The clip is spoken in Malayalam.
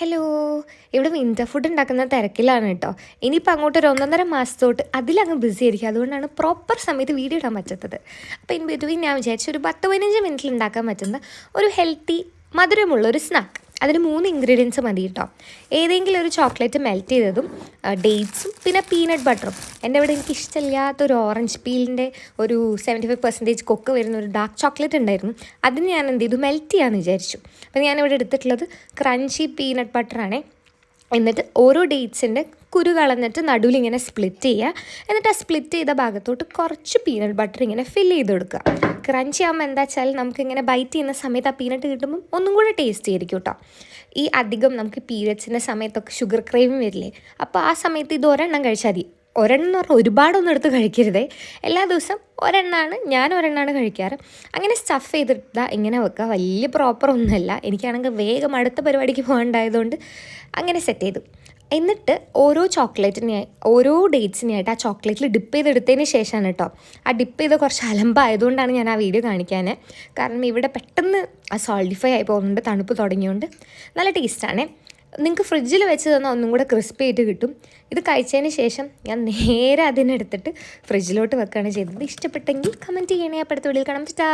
ഹലോ. ഇവിടെ വിന്റർ ഫുഡ് ഉണ്ടാക്കുന്ന തിരക്കിലാണ് കേട്ടോ. ഇനിയിപ്പോൾ അങ്ങോട്ട് ഒരു ഒന്നൊന്നര മാസത്തോട്ട് അതിലങ്ങ് ബിസി ആയിരിക്കും. അതുകൊണ്ടാണ് പ്രോപ്പർ സമയത്ത് വീഡിയോ ഇടാൻ പറ്റാത്തത്. അപ്പോൾ ഇൻ ബിറ്റ്വീൻ ഞാൻ വിചാരിച്ചു ഒരു പത്ത് പതിനഞ്ച് മിനിറ്റിൽ ഉണ്ടാക്കാൻ പറ്റുന്ന ഒരു ഹെൽത്തി മധുരമുള്ള ഒരു സ്നാക്ക് അതിന് മൂന്ന് ഇൻഗ്രീഡിയൻസ് മതി കേട്ടോ ഏതെങ്കിലും ഒരു ചോക്ലേറ്റ് മെൽറ്റ് ചെയ്തതും ഡേറ്റ്സും പിന്നെ പീനട്ട് ബട്ടറും എന്റെ ഇവിടെ എനിക്ക് ഇഷ്ടമില്ലാത്തൊരു ഓറഞ്ച് പീലിന്റെ ഒരു സെവന്റി ഫൈവ് പെർസെന്റേജ് കൊക്ക് വരുന്ന ഒരു ഡാർക്ക് ചോക്ലേറ്റ് ഉണ്ടായിരുന്നു. അതിന് ഞാൻ എന്ത് ചെയ്തു? മെൽറ്റ് ചെയ്യാമെന്ന് വിചാരിച്ചു. അപ്പോൾ ഞാനിവിടെ എടുത്തിട്ടുള്ളത് ക്രഞ്ചി പീനട്ട് ബട്ടറാണേ എന്നിട്ട് ഓരോ ഡേറ്റ്സിന്റെ കുരു കളഞ്ഞിട്ട് നടുവിൽ ഇങ്ങനെ സ്പ്ലിറ്റ് ചെയ്യുക. എന്നിട്ട് ആ സ്പ്ലിറ്റ് ചെയ്ത ഭാഗത്തോട്ട് കുറച്ച് പീനട്ട് ബട്ടർ ഇങ്ങനെ ഫില്ല് ചെയ്ത് കൊടുക്കുക. ക്രഞ്ചി ആകുമ്പോൾ എന്താ വെച്ചാൽ നമുക്കിങ്ങനെ ബൈറ്റ് ചെയ്യുന്ന സമയത്ത് ആ പീനട്ട് കിട്ടുമ്പോൾ ഒന്നും കൂടെ ടേസ്റ്റി ആയിരിക്കും കേട്ടോ ഈ അധികം നമുക്ക് പീരിയഡ്സിന്റെ സമയത്തൊക്കെ ഷുഗർ ക്രേവിങ് വരില്ലേ? അപ്പോൾ ആ സമയത്ത് ഇത് ഒരെണ്ണം കഴിച്ചാൽ മതി. ഒരെണ്ണം എന്ന് പറഞ്ഞാൽ ഒരുപാടൊന്നും എടുത്ത് കഴിക്കരുതേ. എല്ലാ ദിവസം ഒരെണ്ണമാണ് ഞാൻ ഒരെണ്ണമാണ് കഴിക്കാറ്. അങ്ങനെ സ്റ്റഫ് ചെയ്തിട്ട് ഇങ്ങനെ വെക്കുക വലിയ പ്രോപ്പർ ഒന്നുമല്ല. എനിക്കാണെങ്കിൽ വേഗം അടുത്ത പരിപാടിക്ക് പോകേണ്ടതായതുകൊണ്ട് അങ്ങനെ സെറ്റ് ചെയ്തു. എന്നിട്ട് ഓരോ ചോക്ലേറ്റിനെ ഓരോ ഡേറ്റ്സിനെയായിട്ട് ആ ചോക്ലേറ്റിൽ ഡിപ്പ് ചെയ്തെടുത്തതിന് ശേഷമാണ് കേട്ടോ ആ ഡിപ്പ് ചെയ്ത് കുറച്ച് അലമ്പായതുകൊണ്ടാണ് ഞാൻ ആ വീഡിയോ കാണിക്കാൻ കാരണം ഇവിടെ പെട്ടെന്ന് സോൾഡിഫൈ ആയി പോകുന്നുണ്ട് തണുപ്പ് തുടങ്ങിയോണ്ട്. നല്ല ടേസ്റ്റാണ്. നിങ്ങൾക്ക് ഫ്രിഡ്ജിൽ വെച്ച് തന്നാൽ ഒന്നും കൂടെ ക്രിസ്പി ആയിട്ട് കിട്ടും. ഇത് കഴിച്ചതിന് ശേഷം ഞാൻ നേരെ അതിനെടുത്തിട്ട് ഫ്രിഡ്ജിലോട്ട് വെക്കുകയാണ് ചെയ്തത്. ഇഷ്ടപ്പെട്ടെങ്കിൽ കമന്റ് ചെയ്യണേ. അപ്പോഴത്തെ വീഡിയോയിൽ കാണാൻ പറ്റാ